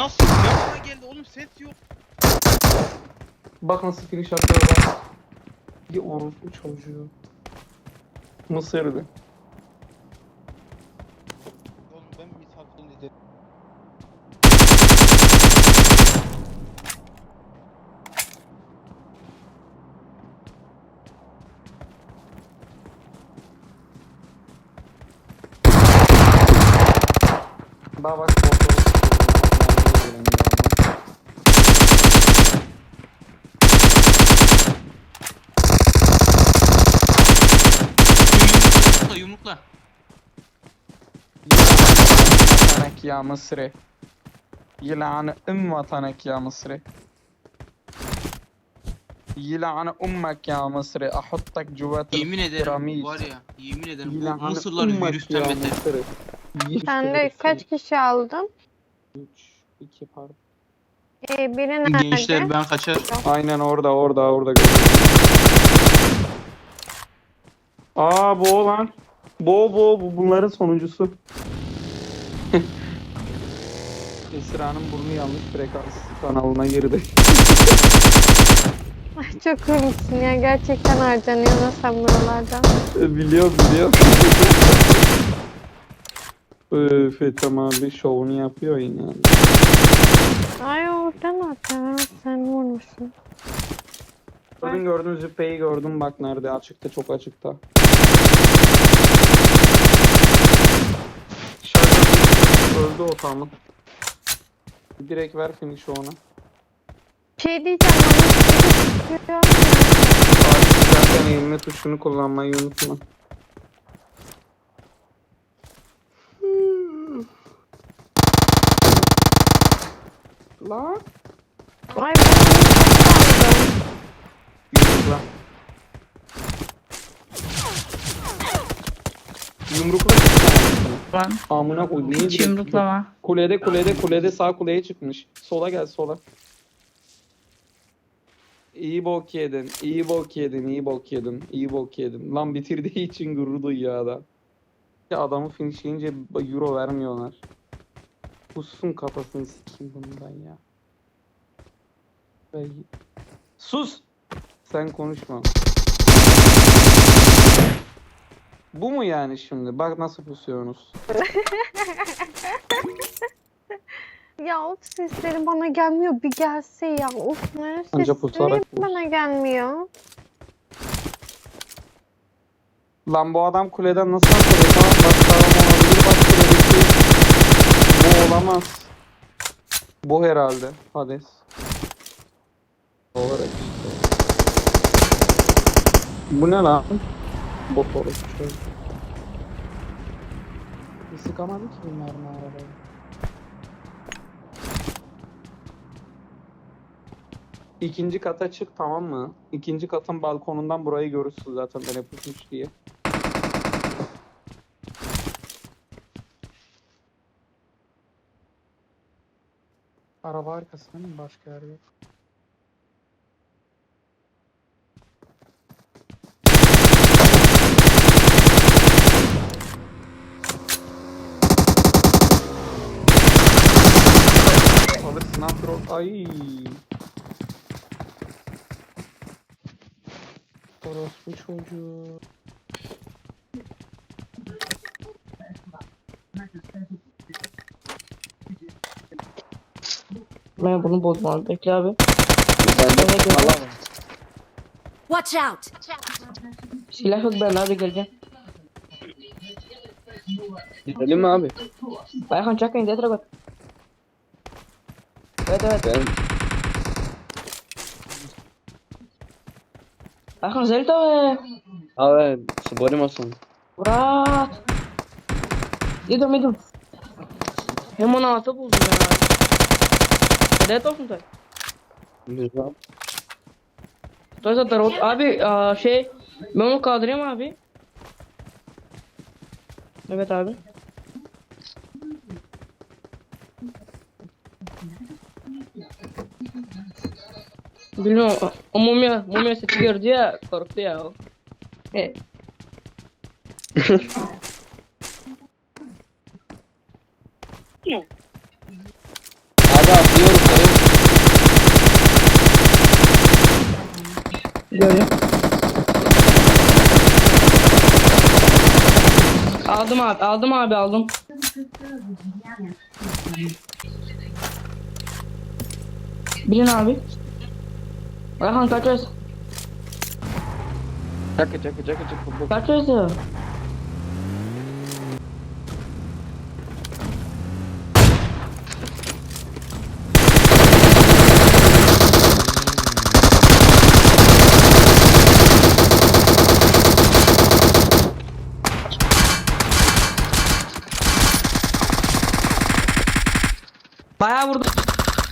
nasıl yapma geldi oğlum ses yok. Bak nasıl finish atıyor bak. Bir orospu çocuğu. Mısır'dı. Oğlum ben misafirini izledim. Bak bak fotoğrafı burada. Vatanak ya Mısır'ı. Yılanı ım vatanak ya Mısır'ı. Yılanı ummak ya Mısır'ı. Ahuttak cüvetel Yemin ederim piramiz. var ya. Yemin ederim. Yılanı Mısırlar virüsten beter. Sen de kaç kişi aldın? 3, 2 pardon. Ee, biri nerede? Gençler ben kaçar. Aynen orada orada orada. Aa bu olan. Bo bo bu bunların sonuncusu. Esra'nın burnu yanlış frekans kanalına girdi. Ay, Çok komiksin ya. Gerçekten harcanıyor sen buralardan. biliyor biliyor. Öf Ethem abi şovunu yapıyor yine. Ay oradan at ya. Sen vurmuşsun. Gördün gördün züppeyi gördüm bak nerede açıkta çok açıkta. Öldü o tamam. Direkt ver finish ona. Şey diyeceğim. Abi zaten eğilme tuşunu kullanmayı unutma. Lan. Ay ben onu aldım. Yumrukla. Lan Amına koyayım. niye hiç direkt- yumruklama. Kulede kulede kulede sağ kuleye çıkmış. Sola gel sola. İyi bok yedin. iyi bok yedin. iyi bok yedin. iyi bok yedin. Lan bitirdiği için gurur duyuyor adam. Ya adamı finishleyince euro vermiyorlar. Kussun kafasını sikeyim bundan ya. Ay. Sus! Sen konuşma. Bu mu yani şimdi? Bak nasıl pusuyorsunuz. Ya of sesleri bana gelmiyor. Bir gelse ya. Of ne Anca sesleri pusarak vur. bana gelmiyor. Lan bu adam kuleden nasıl atıyor? Tamam bak tamam olabilir bak kuledeki. Bu olamaz. Bu herhalde. Hades. Olarak işte. Bu ne lan? Bot. Bir sıkamadı ki bunlar mı arabayı? İkinci kata çık tamam mı? İkinci katın balkonundan burayı görürsün zaten nereye pusmuş diye. Araba arkasında mı başka yer yok? Alırsın afro. Ay. Orospu çocuğu. Ben bunu bozmam. Bekle abi. Watch out! Silah yok ben abi geleceğim. Gidelim mi abi? Ayhan çakın detre bak. Evet evet. Ben Ayhan zelta ve. Ale borimo sam. Brat. Idem idem. Hem ona atı buldum ya. Nereye toksun sen? Güzel. Dur dur dur. Abi aa, şey. Ben onu kaldırayım abi. Evet abi. Bilmiyorum. O, mumya, mumya seti gördü ya. Korktu ya o. E, Abi Yukarı atlıyor yukarı. Gördüm. Aldım abi, aldım abi, aldım. Bilin abi. Orhan kaçıyorsun. Çakı çakı çakı çakı. Kaçıyorsun.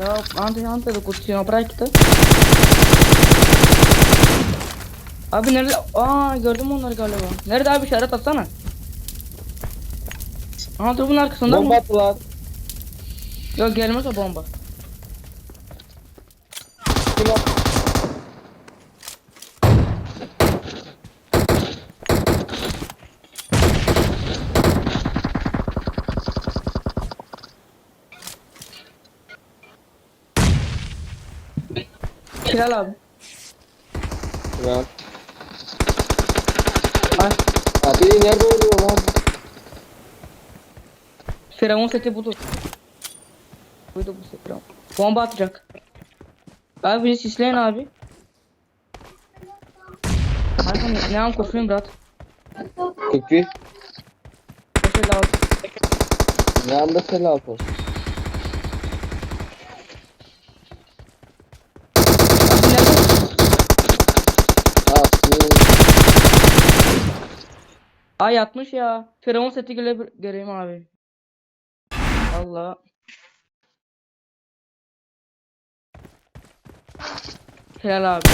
Ya anti anti de kutuyor bırak gitti. Abi nerede? Aa gördüm onları galiba. Nerede abi işaret atsana. Aha dur bunun arkasında Bomba mı? attılar. Yok gelmez o bomba. Hilal abi. Ya. Ay. Abi nerede oluyor lan? Firavun seti budur. Buydu bu set Firavun. Bomba atacak. Abi beni sisleyin abi. Kanka ne, an koşuyorum Murat. 41. Koşuyor lazım. Ne anda selam olsun. Abi nerede? Abi. Ay yatmış ya. Firavun seti göre göreyim abi. Allah. Helal abi.